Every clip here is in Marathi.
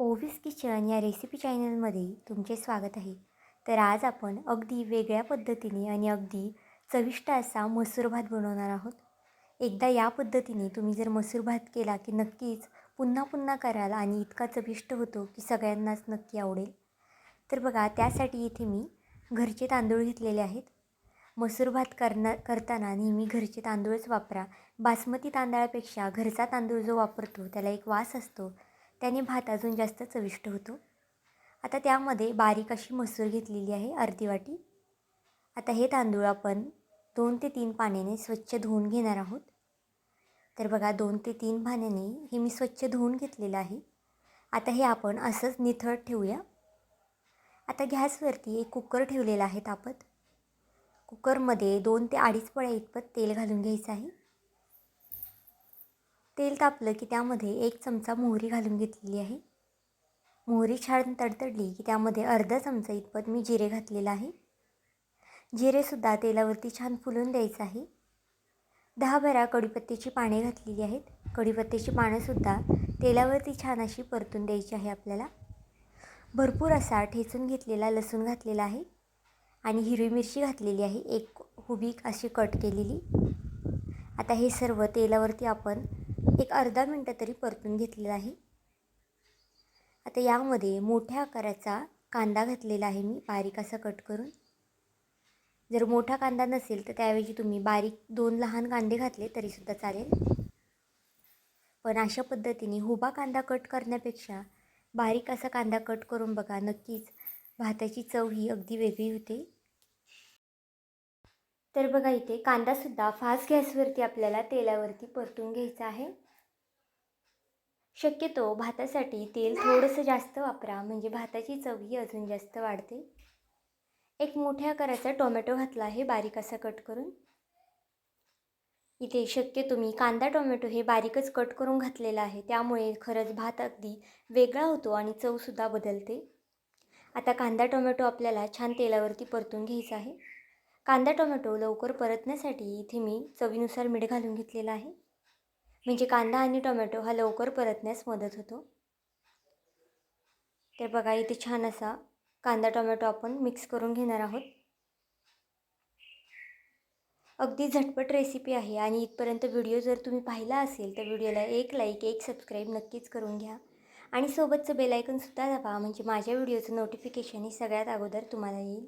ओव्हिस किचन या रेसिपी चॅनलमध्ये तुमचे स्वागत आहे. तर आज आपण अगदी वेगळ्या पद्धतीने आणि अगदी चविष्ट असा मसूर भात बनवणार आहोत. एकदा या पद्धतीने तुम्ही जर मसूर भात केला की नक्कीच पुन्हा पुन्हा कराल आणि इतका चविष्ट होतो की सगळ्यांनाच नक्की आवडेल. तर बघा त्यासाठी इथे मी घरचे तांदूळ घेतलेले आहेत. मसूर भात करना करताना नेहमी घरचे तांदूळच वापरा. बासमती तांदळापेक्षा घरचा तांदूळ जो वापरतो त्याला एक वास असतो. त्याने भात अजून जास्त चविष्ट होतो. आता त्यामध्ये बारीक अशी मसूर घेतलेली आहे अर्धी वाटी. आता हे तांदूळ आपण दोन ते तीन पाण्याने स्वच्छ धुवून घेणार आहोत. तर बघा दोन ते तीन पाण्याने हे मी स्वच्छ धुवून घेतलेलं आहे. आता हे आपण असंच निथळ ठेवूया. आता गॅसवरती एक कुकर ठेवलेला आहे तापत. कुकरमध्ये दोन ते अडीच पळ्या इतपत तेल घालून घ्यायचं आहे. तेल तापलं की त्यामध्ये एक चमचा मोहरी घालून घेतलेली आहे. मोहरी छान तडतडली की त्यामध्ये अर्धा चमचा इतपत मी जिरे घातलेलं आहे. जिरेसुद्धा तेलावरती छान फुलून द्यायचं आहे. दहा बारा कढीपत्त्याची पाने घातलेली आहेत. कढीपत्त्याची पानंसुद्धा तेलावरती छान अशी परतून द्यायची आहे आपल्याला. भरपूर असा ठेचून घेतलेला लसूण घातलेला आहे आणि हिरवी मिरची घातलेली आहे. एक हुबीक अशी कट केलेली. आता हे सर्व तेलावरती आपण एक अर्धा मिनटं तरी परतून घेतलेलं आहे. आता यामध्ये मोठ्या आकाराचा कांदा घातलेला आहे मी बारीक असा कट करून. जर मोठा कांदा नसेल तर त्याऐवजी तुम्ही बारीक दोन लहान कांदे घातले तरीसुद्धा चालेल. पण अशा पद्धतीने हुबा कांदा कट करण्यापेक्षा बारीक असा कांदा कट करून बघा नक्कीच भाताची चव ही अगदी वेगळी होते. तर बघा इथे कांदासुद्धा फास्ट गॅसवरती आपल्याला तेलावरती परतून घ्यायचा आहे. शक्यतो भातासाठी तेल थोडंसं जास्त वापरा म्हणजे भाताची चवही अजून जास्त वाढते. एक मोठ्या आकाराचा टोमॅटो घातला आहे बारीक असा कट करून. इथे शक्यतो मी कांदा टोमॅटो हे बारीकच कट करून घातलेला आहे. त्यामुळे खरंच भात अगदी वेगळा होतो आणि चवसुद्धा बदलते. आता कांदा टोमॅटो आपल्याला छान तेलावरती परतून घ्यायचा आहे. कांदा टोमॅटो लवकर परतण्यासाठी इथे मी चवीनुसार मीठ घालून घेतलेला आहे. म्हणजे कांदा आणि टोमॅटो हा लवकर परतण्यास मदत होतो. तर बघा इथे छान असा कांदा टोमॅटो आपण मिक्स करून घेणार आहोत. अगदी झटपट रेसिपी आहे आणि इथपर्यंत व्हिडिओ जर तुम्ही पाहिला असेल तर व्हिडिओला एक लाईक एक सबस्क्राईब नक्कीच करून घ्या. आणि सोबतचं बेलायकनसुद्धा दाबा म्हणजे माझ्या व्हिडिओचं नोटिफिकेशन हे सगळ्यात अगोदर तुम्हाला येईल.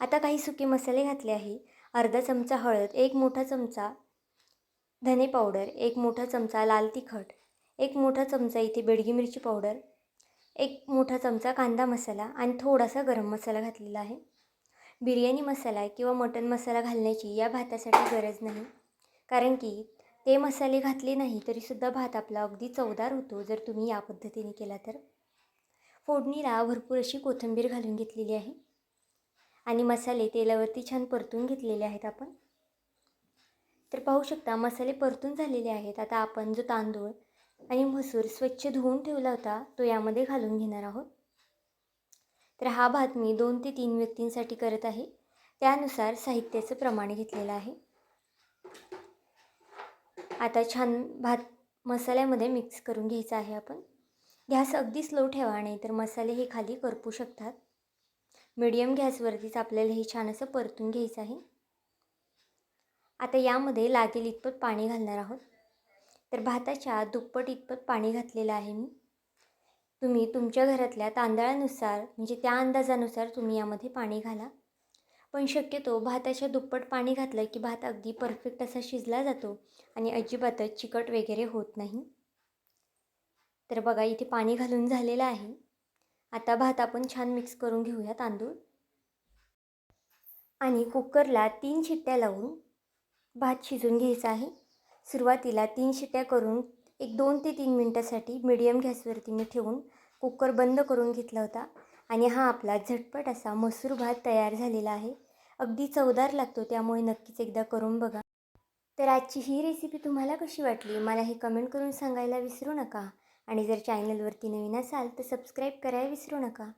आता काही सुके मसाले घातले आहे. अर्धा चमचा हळद एक मोठा चमचा धने पावडर एक मोठा चमचा लाल तिखट एक मोठा चमचा इथे बेडगी मिरची पावडर एक मोठा चमचा कांदा मसाला आणि थोडासा गरम मसाला घातलेला आहे. बिर्याणी मसाला किंवा मटन मसाला घालण्याची या भातासाठी गरज नाही कारण की ते मसाले घातले नाही तरीसुद्धा भात आपला अगदी चवदार होतो जर तुम्ही या पद्धतीने केला तर. फोडणीला भरपूर अशी कोथिंबीर घालून घेतलेली आहे आणि मसाले तेलावरती छान परतून घेतलेले आहेत आपण. तर पाहू शकता मसाले परतून झालेले आहेत. आता आपण जो तांदूळ आणि मसूर स्वच्छ धुवून ठेवला होता तो यामध्ये घालून घेणार आहोत. तर हा भात मी दोन ते तीन व्यक्तींसाठी करत आहे. त्यानुसार साहित्याचं प्रमाण घेतलेलं आहे. आता छान भात मसाल्यामध्ये मिक्स करून घ्यायचा आहे आपण. गॅस अगदी स्लो ठेवा नाही तर मसाले हे खाली करपू शकतात. मीडियम गॅसवरतीच आपल्याला हे छान असं परतून घ्यायचं आहे. आता यामध्ये लागेल इतपत पाणी घालणार आहोत. तर भाताच्या दुप्पट इतपत पाणी घातलेलं आहे मी. तुम्ही तुमच्या घरातल्या तांदळानुसार म्हणजे त्या अंदाजानुसार तुम्ही यामध्ये पाणी घाला. पण शक्यतो भाताच्या दुप्पट पाणी घातलं की भात अगदी परफेक्ट असा शिजला जातो आणि अजिबातच चिकट वगैरे होत नाही. तर बघा इथे पाणी घालून झालेलं आहे. आता भात आपण छान मिक्स करून घेऊया तांदूळ. आणि कुकरला तीन शिट्ट्या लावून भात शिजून घ्यायचा आहे. सुरुवातीला तीन शिट्ट्या करून एक दोन ते तीन मिनटासाठी मीडियम गॅसवरती मी ठेवून कुकर बंद करून घेतला होता आणि हा आपला झटपट असा मसूर भात तयार झालेला आहे. अगदी चवदार लागतो त्यामुळे नक्कीच एकदा करून बघा. तर आजची ही रेसिपी तुम्हाला कशी वाटली? मला हे कमेंट करून सांगायला विसरू नका. आणि जर चॅनलवरती नवीन असाल तर सबस्क्राईब करायला विसरू नका.